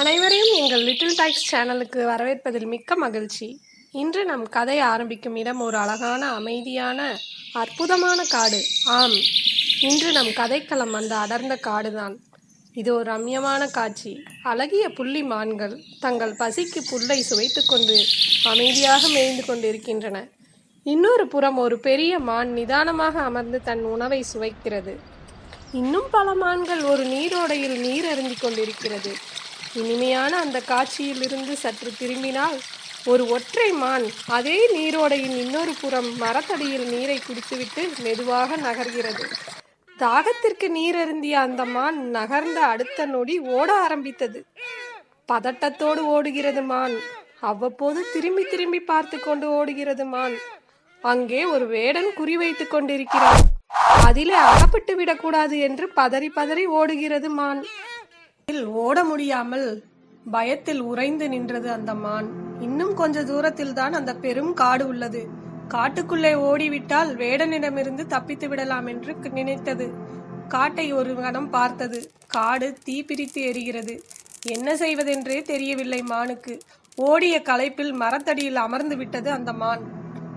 அனைவரையும் எங்கள் little tax சேனலுக்கு வரவேற்பதில் மிக்க மகிழ்ச்சி. இன்று நம் கதை ஆரம்பிக்கும் இடம் ஒரு அழகான அமைதியான அற்புதமான காடு. ஆம் இன்று நம் கதைக்களம் அந்த அடர்ந்த காடுதான். இது ஒரு ரம்யமான காட்சி. அழகிய புள்ளி மான்கள் தங்கள் பசிக்கு புல்லை சுவைத்து கொண்டு அமைதியாக மேய்ந்து கொண்டிருக்கின்றன. இன்னொரு புறம் ஒரு பெரிய மான் நிதானமாக அமர்ந்து தன் உணவை சுவைக்கிறது. இன்னும் பல மான்கள் ஒரு நீரோடையில் நீர் அருந்திக் கொண்டிருக்கிறது. இனிமையான அந்த காட்சியிலிருந்து சற்று திரும்பினால் ஒரு ஒற்றை மான் அதே நீரோடையின் இன்னொரு புறம் மரத்தடியில் நீரை குடித்துவிட்டு மெதுவாக நகர்கிறது. தாகத்திற்கு நீர் அருந்திய அந்த மான் நகர்ந்த அடுத்த நொடி ஓட ஆரம்பித்தது. பதட்டத்தோடு ஓடுகிறது மான். அவ்வப்போது திரும்பி திரும்பி பார்த்து கொண்டு ஓடுகிறது மான். அங்கே ஒரு வேடன் குறிவைத்துக் கொண்டிருக்கிறான். அதிலே அகப்பட்டு விடக்கூடாது என்று பதறி பதறி ஓடுகிறது மான். ஓட முடியாமல் பயத்தில் உறைந்து நின்றது அந்த மான். இன்னும் கொஞ்ச தூரத்தில் தான் அந்த பெரும் காடு உள்ளது. காட்டுக்குள்ளே ஓடிவிட்டால் வேடனிடமிருந்து தப்பித்து விடலாம் என்று நினைத்தது. காட்டை ஒரு கணம் பார்த்தது. காடு தீப்பிரித்து எரிகிறது. என்ன செய்வதென்றே தெரியவில்லை மானுக்கு. ஓடிய களைப்பில் மரத்தடியில் அமர்ந்து விட்டது அந்த மான்.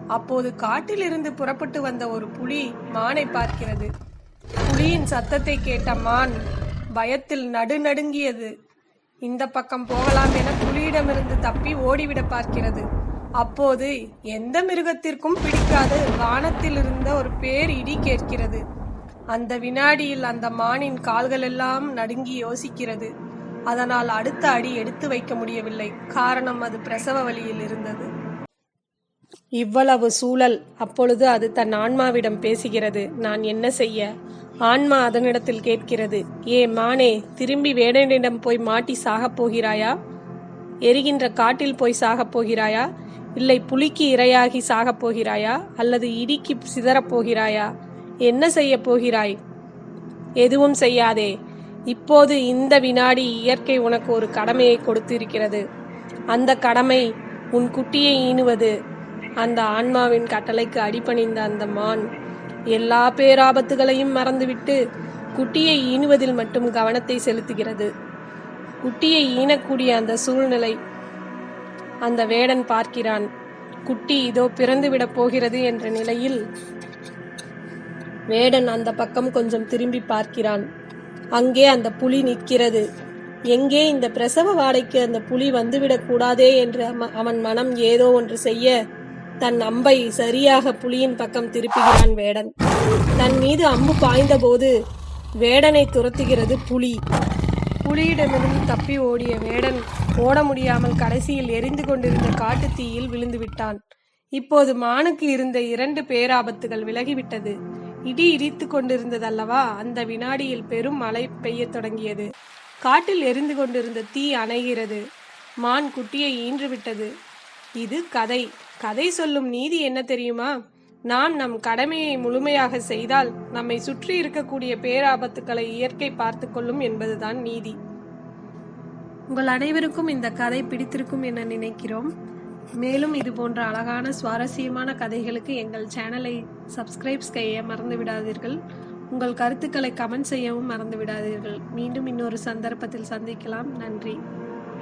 அப்போது காட்டிலிருந்து புறப்பட்டு வந்த ஒரு புலி மானை பார்க்கிறது. புலியின் சத்தத்தை கேட்ட மான் பயத்தில் நடுநடுங்கியது. இந்த பக்கம் போகலாம் என புலியிடமிருந்து தப்பி ஓடிவிட பார்க்கிறது. அப்போது எந்த மிருகத்திற்கும் பிடிக்காது வானத்தில் இருந்த ஒரு பேர் இடி கேட்கிறது. அந்த வினாடியில் அந்த மானின் கால்கள் எல்லாம் நடுங்கி யோசிக்கிறது. அதனால் அடுத்த அடி எடுத்து வைக்க முடியவில்லை. காரணம் அது பிரசவ வழியில் இருந்தது. இவ்வளவு சூழல். அப்பொழுது அது தன் ஆன்மாவிடம் பேசுகிறது. நான் என்ன செய்ய? ஆன்மா அதனிடத்தில் கேட்கிறது ஏ மானே திரும்பி வேடனிடம் போய் மாட்டி சாகப் போகிறாயா? எரிகின்ற காட்டில் போய் சாகப் போகிறாயா? இல்லை புலிக்கு இரையாகி சாகப் போகிறாயா? அல்லது இடிக்கு சிதறப் போகிறாயா? என்ன செய்ய போகிறாய்? எதுவும் செய்யாதே. இப்போது இந்த வினாடி இயற்கை உனக்கு ஒரு கடமையை கொடுத்திருக்கிறது. அந்த கடமை உன் குட்டியை ஈனுவது. அந்த ஆன்மாவின் கட்டளைக்கு அடிபணிந்த அந்த மான் எல்லா பேராபத்துகளையும் மறந்துவிட்டு குட்டியை ஈனுவதில் மட்டும் கவனத்தை செலுத்துகிறது. குட்டியை ஈனக்கூடிய அந்த சூழ்நிலை அந்த வேடன் பார்க்கிறான். குட்டி இதோ பிறந்துவிடப் போகிறது என்ற நிலையில் வேடன் அந்த பக்கம் கொஞ்சம் திரும்பி பார்க்கிறான். அங்கே அந்த புலி நிற்கிறது. எங்கே இந்த பிரசவ வாடைக்கு அந்த புலி வந்துவிடக் கூடாதே என்று அவன் மனம் ஏதோ ஒன்று செய்ய தன் அம்பை சரியாக புலியின் பக்கம் திருப்புகிறான் வேடன். தன் மீது அம்பு பாய்ந்தபோது வேடனை துரத்துகிறது புலி. புலியிடமிருந்து தப்பி ஓடிய வேடன் ஓட முடியாமல் கடைசியில் எரிந்து கொண்டிருந்த காட்டு தீயில் விழுந்து விட்டான். இப்போது மானுக்கு இருந்த இரண்டு பேராபத்துகள் விலகிவிட்டது. இடி இடித்து கொண்டிருந்ததல்லவா? அந்த வினாடியில் பெரும் மழை பெய்யத் தொடங்கியது. காட்டில் எரிந்து கொண்டிருந்த தீ அணைகிறது. மான் குட்டியை ஈன்றுவிட்டது. இது கதை. கதை சொல்லும் நீதி என்ன தெரியுமா? நாம் நம் கடமையை முழுமையாக செய்தால் நம்மை சுற்றி இருக்கக்கூடிய பேராபத்துக்களை இயற்கை பார்த்து கொள்ளும் என்பதுதான் நீதி. உங்கள் அனைவருக்கும் இந்த கதை பிடித்திருக்கும் என நினைக்கிறோம். மேலும் இது போன்ற அழகான சுவாரஸ்யமான கதைகளுக்கு எங்கள் சேனலை சப்ஸ்கிரைப் செய்ய மறந்து விடாதீர்கள் உங்கள் கருத்துக்களை கமெண்ட் செய்யவும் மறந்து விடாதீர்கள் மீண்டும் இன்னொரு சந்தர்ப்பத்தில் சந்திக்கலாம். நன்றி.